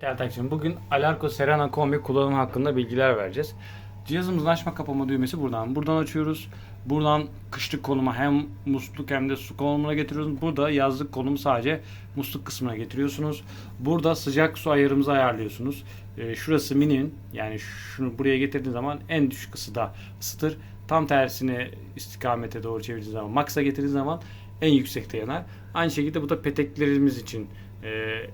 Değerli takipçilerim, bugün Alarko Serena Kombi kullanımı hakkında bilgiler vereceğiz. Cihazımızın açma kapama düğmesi buradan. Buradan açıyoruz. Buradan kışlık konuma hem musluk hem de su konumuna getiriyoruz. Burada yazlık konumu sadece musluk kısmına getiriyorsunuz. Burada sıcak su ayarımızı ayarlıyorsunuz. Ee, şurası minin yani şunu buraya getirdiğiniz zaman en düşük ısıda ısıtır. Tam tersine istikamete doğru çevirdiğiniz zaman max'a getirdiğiniz zaman en yüksekte yanar. Aynı şekilde bu da peteklerimiz için e, e,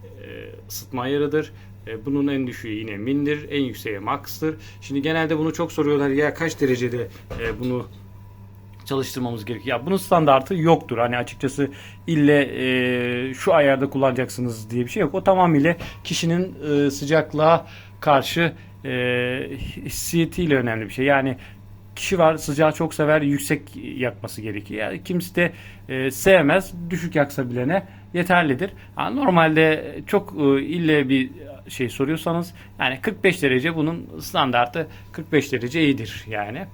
ısıtma ayarıdır. E, bunun en düşüğü yine mindir, en yükseği max'tır. Şimdi genelde bunu çok soruyorlar ya kaç derecede e, bunu çalıştırmamız gerekiyor. Ya bunun standartı yoktur. Hani açıkçası ille e, şu ayarda kullanacaksınız diye bir şey yok. O tamamıyla kişinin e, sıcaklığa karşı e, hissiyetiyle önemli bir şey. Yani kişi var sıcağı çok sever yüksek yakması gerekiyor. Yani kimisi de e, sevmez düşük yaksa bilene yeterlidir. Ha, normalde çok e, ille bir şey soruyorsanız yani 45 derece bunun standartı 45 derece iyidir yani.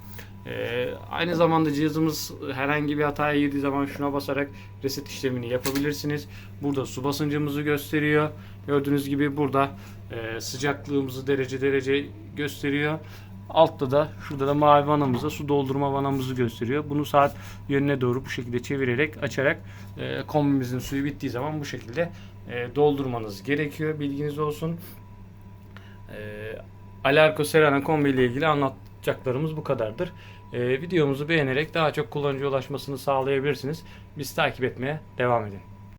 Ee, aynı zamanda cihazımız herhangi bir hataya girdiği zaman şuna basarak reset işlemini yapabilirsiniz. Burada su basıncımızı gösteriyor. Gördüğünüz gibi burada e, sıcaklığımızı derece derece gösteriyor. Altta da şurada da mavi vanamızda su doldurma vanamızı gösteriyor. Bunu saat yönüne doğru bu şekilde çevirerek açarak e, kombimizin suyu bittiği zaman bu şekilde e, doldurmanız gerekiyor. Bilginiz olsun. E, Alarko Serena kombi ile ilgili anlatacaklarımız bu kadardır. E, videomuzu beğenerek daha çok kullanıcıya ulaşmasını sağlayabilirsiniz. Bizi takip etmeye devam edin.